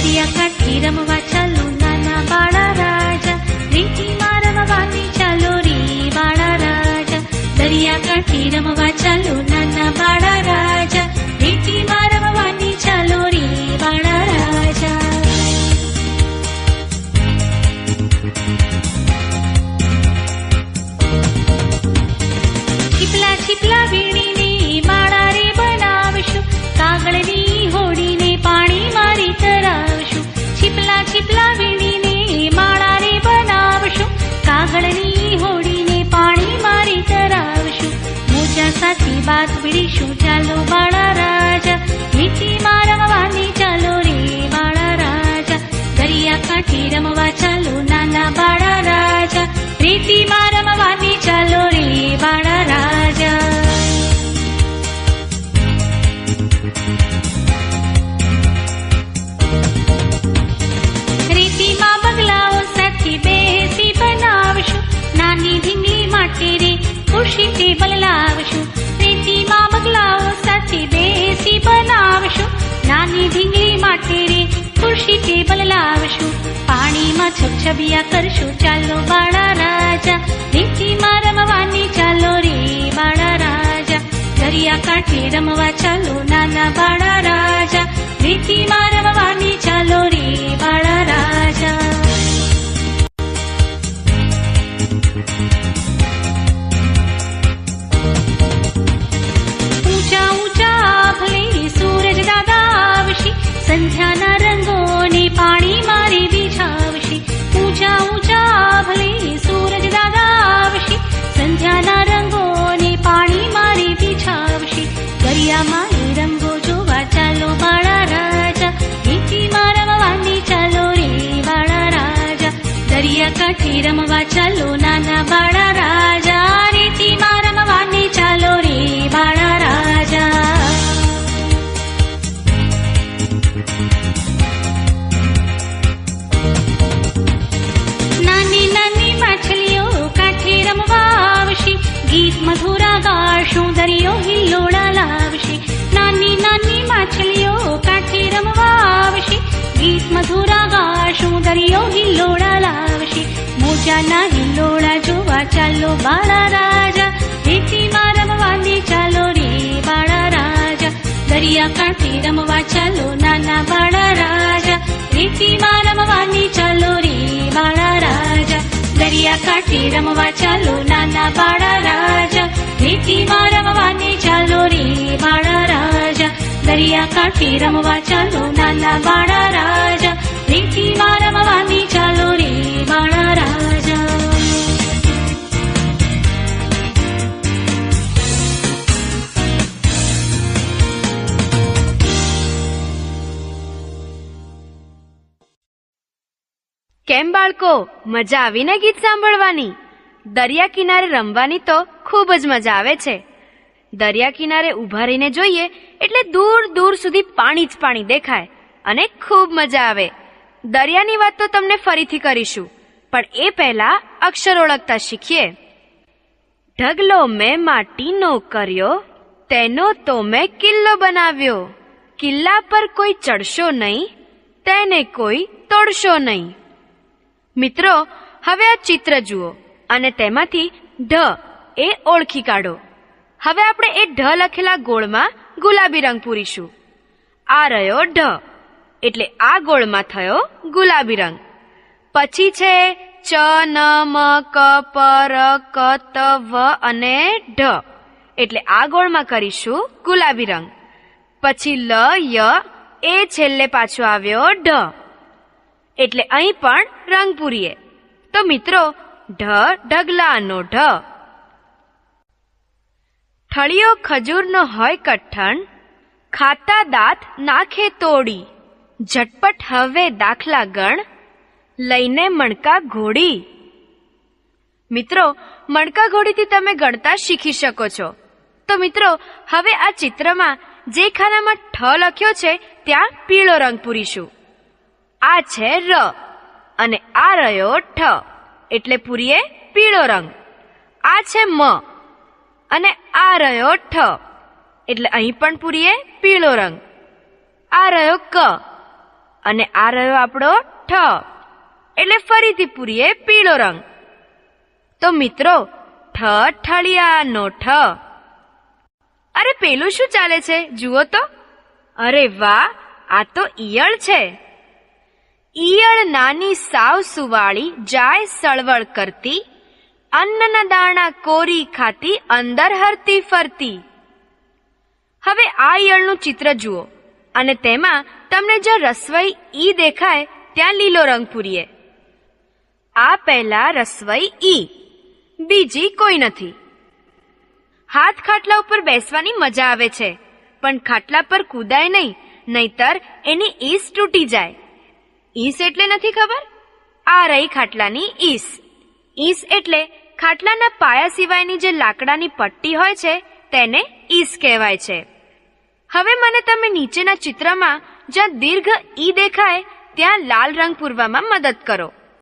દરિયાકાંઠે રમવા ચાલો નાના બાળા રાજા રીતિમાં રમવાની ચાલો રે બાળા રાજા દરિયાકાંઠે રમવા ચાલો નાના બાળા રાજા નાની ઢીંગલી માટે રે ખુશી ટેબલ લાવશું પાણીમાં છબછબિયા કરશું ચાલો બાળા રાજા રેતીમાં રમવાની ચાલો રે બાળા રાજા દરિયા કાંઠે રમવા ચાલો નાના બાળા રાજા દરિયા કાંઠે રમવા ચાલો, નાના બાળા રાજા. રેતીમાં રમવાની ચાલો રે બાળા રાજા. નાની નાની માછલીઓ કાંઠે રમવા આવશે. ગીત મધુરા ગાશું, દરિયો હિલોડા લાવશે. નાની નાની માછલીઓ કાંઠે રમવા આવશે. ગીત મધુરા ગાશું, દરિયો લાવશે મોજાના હિલ્લોડા જોવા ચાલો બાળા રાજા રેતીમાં રમવાની ચાલો રે બાળા રાજા દરિયા કાંઠે રમવા ચાલો નાના બાળા રાજા રેતીમાં રમવાની ચાલો રે બાળા રાજા દરિયા કાંઠે રમવા ચાલો નાના બાળા રાજા રેતીમાં રમવાની ચાલો રે બાળા રાજા દરિયા કાંઠે રમવા ચાલો નાના બાળા કેમ બાળકો? મજા આવીને ગીત સાંભળવાની? દરિયા કિનારે રમવાની તો ખૂબ જ મજા આવે છે. દરિયા કિનારે ઊભા રહીને જોઈએ એટલે દૂર દૂર સુધી પાણી જ પાણી દેખાય અને ખૂબ મજા આવે. દરિયાની વાત તો તમને ફરીથી કરીશું, પણ એ પહેલા અક્ષર ઓળખતા શીખીએ. ઢગલો મેં માટીનો કર્યો, તેનો તો મેં કિલ્લો બનાવ્યો. કિલ્લા પર કોઈ ચડશો નહીં, તેને કોઈ તોડશો નહીં. મિત્રો, હવે આ ચિત્ર જુઓ અને તેમાંથી ઢ એ ઓળખી કાઢો. હવે આપણે એ ઢ લખેલા ગોળમાં ગુલાબી રંગ પૂરીશું. આ રહ્યો ઢ, એટલે આ ગોળમાં થયો ગુલાબી રંગ. પછી છે ચ, ન, મ, ક, પ, ર, ક, ત, વ અને ઢ, એટલે આ ગોળમાં કરીશું ગુલાબી રંગ. પછી લ, ય, એ છેલ્લે પાછો આવ્યો ઢ. એટલે અહીં પણ રંગ પૂરીએ. તો મિત્રો, ઢ, ઢગલાનો ઢ. થળિયો ખજૂરનો હોય કઠણ, ખાતા દાંત નાખે તોડી, ઝટપટ હવે દાખલા ગણ લઈને મણકા ઘોડી. મિત્રો, મણકા ઘોડીથી તમે ગણતા શીખી શકો છો. તો મિત્રો, હવે આ ચિત્રમાં જે ખાનામાં ઠ લખ્યો છે, ત્યાં પીળો રંગ પૂરીશું. આ છે ર અને આ રહ્યો ઠ, એટલે પૂરીએ પીળો રંગ. આ છે મ અને આ રહ્યો ઠ, એટલે અહીં પણ પૂરીએ પીળો રંગ. આ રહ્યો ક અને આ રહ્યો આપણો ઠ, એટલે ફરીથી પૂરીએ પીળો રંગ. તો મિત્રો, ઠ ઠળિયાનો ઠ. અરે પેલું શું ચાલે છે? જુઓ તો. અરે વાહ, આ તો ઈયળ છે. ઈયળ નાની સાવ સુવાળી જાય સળવળ કરતી, અન્નના દાણા કોરી ખાતી, અંદર હરતી ફરતી. હવે આ ઈયળનું ચિત્ર જુઓ અને તેમાં તમને જો રસવઈ ઈ દેખાય ત્યાં લીલો રંગ પૂરીએ. આ પહેલા રસવઈ ઈ, બીજી કોઈ નથી. હાથ ખાટલા ઉપર બેસવાની મજા આવે છે, પણ ખાટલા પર કૂદાય નહીં, નહીતર એની ઈસ તૂટી જાય. ઈસ એટલે નથી ખબર? આ રહી ખાટલાની ઈસ. ઈસ એટલે ખાટલાના પાયા સિવાયની જે લાકડાની પટ્ટી હોય છે, તેને ઈસ કહેવાય છે. હવે મને તમે નીચેના ચિત્રમાં જ્યાં દીર્ઘ ઈ દેખાય, ત્યાં લાલ રંગ પૂરવામાં મદદ કરો.